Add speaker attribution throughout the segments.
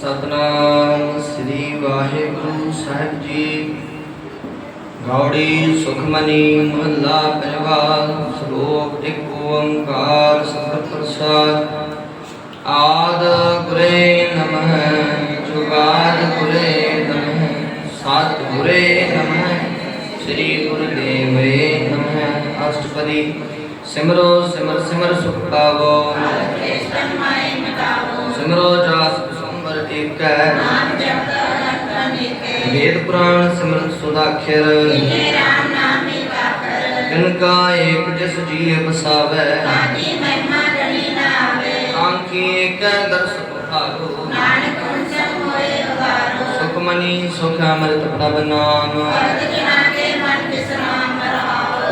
Speaker 1: ਸਤਨਾਮ ਸ੍ਰੀ ਵਾਹਿਗੁਰੂ ਸਾਹਿਬ ਜੀ। ਗੌੜੀ ਸੁਖਮਨੀ ਮਹੱਲਾ ਪਹਿਲਾ ਸ਼ਲੋਕ ਇੱਕ ਓੰਕਾਰ ਸਤਿ ਪ੍ਰਸਾਦ। ਆਦ ਗੁਰੇ ਨਮః ਜੁਗਾਦ ਗੁਰੇ ਨਮః ਸਤ ਗੁਰੇ ਨਮః ਸ੍ਰੀ ਗੁਰਦੇਵੇ ਨਮః ਅਸ਼ਟਪਦੀ ਸਿਮਰੋ ਸਿਮਰ ਸਿਮਰ ਸੁਖ ਪਾਵੋ। ਸਿਮਰੋ ਜਾਸ ਸੰਬਰ ਏਕੈ ਵੇਦ ਪੁਰਾਣ ਸਿਮਰਤ ਸੁਦਾਖਰ ਤਿਨ ਕਾ ਏਕ ਜਿਸ ਜੀਅ ਬਸਾਵੈ ਆਂਖੀ ਏਕ ਦਰਸ ਭਾਗੋ। ਸੁਖਮਨੀ ਸੁਖ ਅੰਮ੍ਰਿਤ ਪ੍ਰਭ ਨਾਮ।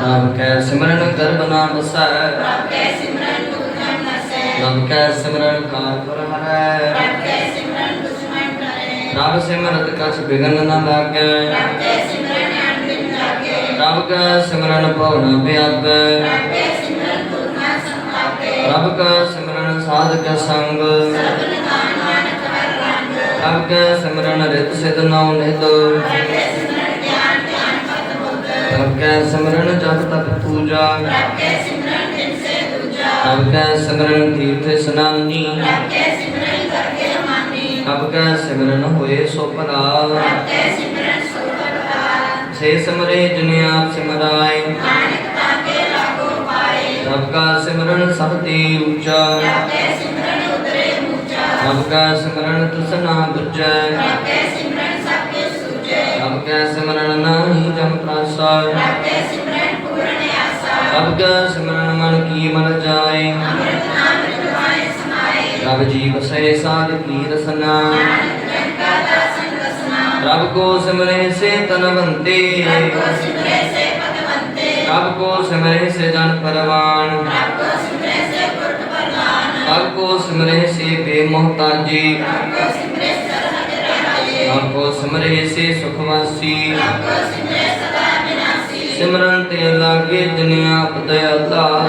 Speaker 1: ਰਬ ਕੈ ਸਿਮਰਨ ਗਰਬ ਨਾਮ ਬਸੈ ਰਬ ਕੈ ਸਿਮਰਨ ਕਾਰ ਪਰ ਹਰੈ। ਰਬ ਸਿਮਰਤ ਕਛ ਬਿਗਨ ਨ ਲਾਗੈ। ਰਬ ਕੈ ਸਿਮਰਨ ਭਉ ਨ ਪਿਆਗੈ ਰਬ ਕੈ ਸਿਮਰਨ ਸਾਧਕ ਸੰਗ। ਰਬ ਕੈ ਸਿਮਰਨ ਰਿਤ ਸਿਧ ਨਉ ਨਿਧ। ਰਬ ਕੈ ਸਿਮਰਨ ਜਪ ਤਪ ਪੂਜਾ। ਰਬ ਕੈ ਸਿਮਰਨ ਤੀਰਥ ਇਸਨਾਨੀ ਰਬ ਕੈ ਸਿਮਰਨ ਹੋਏ ਸੋ ਭਲਾ ਸੇ ਸਿਮਰੇ ਜਿਨ ਆਪ ਸਿਮਰਾਏ। ਰਬ ਕਾ ਸਿਮਰਨ ਸਭ ਤੇ ਉੱਚਾ। ਰਬ ਕਾ ਸਿਮਰਨ ਤੁਸਨਾ ਬੁਝੈ ਰਬ ਕਾ ਸਿਮਰਨ ਨਾਹੀ ਜਮ ਪ੍ਰਾਸਾ। ਰਬ ਕਾ ਸਿਮਰਨ ਮਨ ਕੀ ਮਨ ਜਾਏ। ਰਬ ਜੀ ਬਸੈ ਸਾਧ ਕੀ ਰਸਨਾ ਰਬ ਕੋ ਸਿਮਰੇ ਸੇ ਤਨਵੰਤੇ। ਰਬ ਕੋ ਸਿਮਰੇ ਸੇ ਜਨ ਪਰਵਾਨ। ਰਬ ਕੋ ਸਿਮਰੇ ਸੇ ਬੇਮੋਹਤਾਜੀ। ਰਬ ਕੋ ਸਿਮਰੇ ਸੇ ਸੁਖਵਾਸੀ। ਸਿਮਰਨ ਤੇ ਲਾਗੇ ਦੁਨੀਆ ਪਦਇਆਤਾ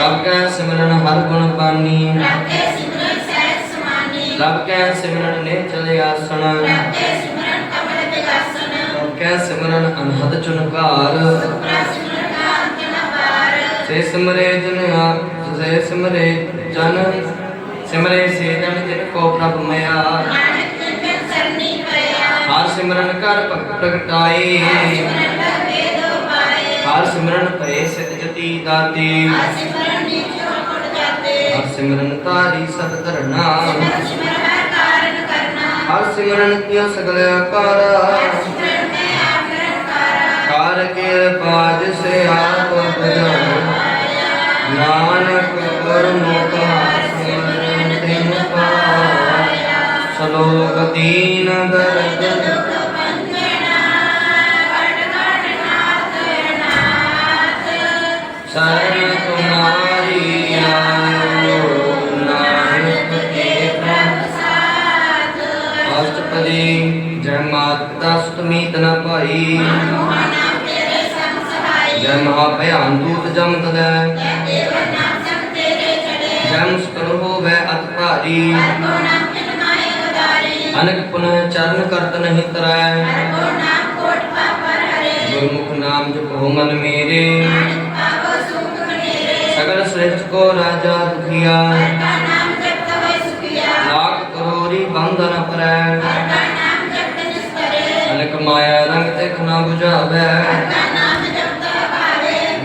Speaker 1: ਰਬ ਕੈ ਸਿਮਰਨ ਹਰ ਗੁਣ ਬਾਨੀ ਰਬ ਕੈ ਸਿਮਰਨ ਨੇ ਚਲੇ ਆਸਣ ਰਬ ਕੈ ਸਿਮਰਨ ਅਨਹਦ ਚੁਨਕਾਰ ਸੇ ਸਿਮਰੇ ਜਨ ਆਪ ਸੇ ਸਿਮਰੇ ਜਨ। ਸਿਮਰੇ ਸੇ ਜਨ ਜਿਨ ਕੋ ਪ੍ਰਭ ਮਿਆ। ਹਰ ਸਿਮਰਨ ਕਰ ਭਗਤ ਪ੍ਰਗਟਾਏ। ਹਰ ਸਿਮਰਨ ਭਏ ਸਿਧ ਜਤੀ ਦਾਤੀ। ਹਰ ਸਿਮਰਨ ਤਾਰੀ ਸਤ ਧਰਨਾ। ਹਰ ਸਿਮਰਨ ਕੀਓ ਸਗਲ ਆਕਾਰ। ਕਾਰ ਕੇ ਪਾਜ ਸੇ ਆਪ ਬਜਾਓ ਨਾਨਕ ਗੁਰਮੁਖ ਸਿਮਰਨ ਤਿਨ ਪਾਇਆ। ਸਲੋਕ ਦੀਨ ਦਰਦ ਸਰਨ ਤੁਮਾਰੀ ਆਇਓ ਨਾਨਕ ਕੇ ਪ੍ਰਸਾਦ ਅਸ਼ਟਪਦੀ ਜੈ ਮਾਤਾ ਸੁਤਮੀ ਤਨ ਭਾਈ ਜੈ ਮਹਾ ਭਿਆਨ ਦੂਤ ਜਮ ਤਦੈ ਜੈ ਮੁਸਕਲ ਹੋਵੇ ਅਤ ਭਾਰੀ ਅਨਕ ਪੁਨః ਚਰਨ ਕਰਤ ਨਹੀਂ ਤਰੈ ਗੁਰਮੁਖ ਨਾਮ ਜਪੋ ਮਨ ਮੇਰੇ ਸਗਲ ਸ੍ਰਿਸ਼ਟ ਕੋ ਰਾਜਾ ਦੁਖੀਆ ਲਾਖ ਕਰੋੜੀ ਬੰਧਨ ਪਰੈ ਅਨਕ ਮਾਇਆ ਰੰਗ ਤੇ ਖਨਾ 부ਝਾਵੈ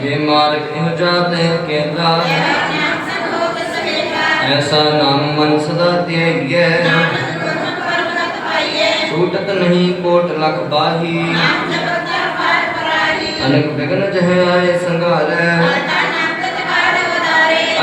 Speaker 1: ਜੇ ਮਾਰਗ ਇਹੋ ਜਾਤੇ ਕੇਲਾ ਐਸਾ ਨਾਮ ਮਨ ਸਦਾ ਧਿਆਈਐ ਛੂਟਤ ਨਹੀਂ ਕੋਟ ਲਖ ਬਾਹੀ ਅਨਕ ਬਿਗਨ ਜਹ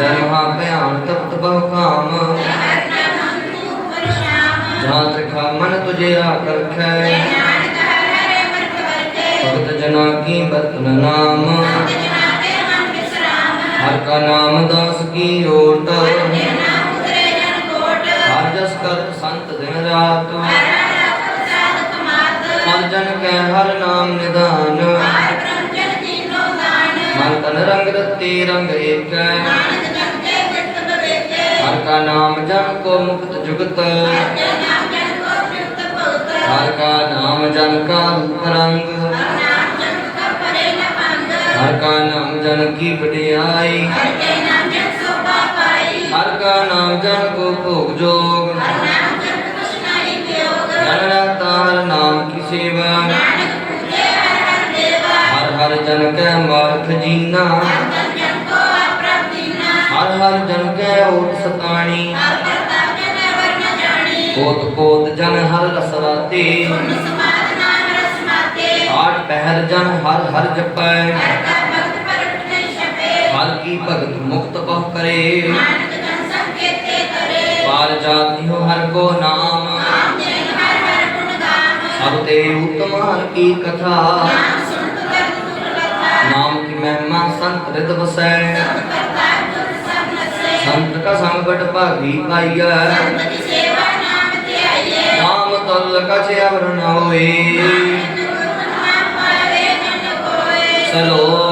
Speaker 1: ਜਨ ਮਹਾ ਭਿਆਨ ਤਪਤ ਬਹੁ ਕਾਮ। ਜਹਾਂ ਤ੍ਰਿਖਾ ਮਨ ਤੁਝੇ ਆ ਕਰਖੈ ਭਗਤ ਜਨਾ ਕੀ ਬਤਨ ਨਾਮ। ਹਰ ਕਾ ਨਾਮ ਦਾਸ ਕੀ ਓਟ ਹਰ ਜਸ ਕਰ ਸੰਤ ਦਿਨ ਰਾਤ। ਹਰ ਜਨ ਕੈ ਹਰ ਨਾਮ ਨਿਧਾਨ ਮਨ ਤਨ ਰੰਗ ਰਤੀ ਰੰਗ ਏਕੈ। ਕਾ ਨਾਮ ਜਨ ਕੋ ਮੁਕਤ ਜੁਗਤ। ਹਰ ਕਾ ਨਾਮ ਜਨ ਕਾ ਰੂਪ ਰੰਗ ਹਰ ਕਾ ਨਾਮ ਜਨ ਕੀ ਵਡਿਆਈ। ਹਰ ਕਾ ਨਾਮ ਜਨ ਕੋ ਭੋਗ ਜੋਗ। ਜਨ ਰਤਾ ਨਾਮ ਕੀ ਸੇਵਾ। ਹਰ ਹਰ ਜਨ ਕੈ ਮਾਰਖ ਜੀਨਾ। ਹਰ ਹਰ ਜਨ ਕੈ ਓਟ ਸਤਾਣੀ। ਕੋਟ ਕੋਟ ਜਨ ਹਰ ਰਸ ਰਾਤੇ ਆਠ ਪਹਿਰ ਜਨ ਹਰ ਹਰ ਜਪੈ। ਹਰ ਕੀ ਭਗਤ ਮੁਕਤ ਬਹੁ ਕਰੇ। ਪਾਰ ਜਾਤੀ ਹੋ ਹਰ ਕੋ ਨਾਮ। ਸਭ ਤੇ ਉਤਮ ਹਰ ਕੀ ਕਥਾ। ਨਾਮ ਕੀ ਮਹਿਮਾ ਸੰਤ ਰਿਤ ਵਸੈ ਸੰਤ ਕਾ ਸੰਗ ਬਟ ਭਾਗੀ ਪਾਈਐ ਨਾਮ ਤਲ ਕਛ ਅਵਰ ਨ ਹੋਏ ਸਲੋਕ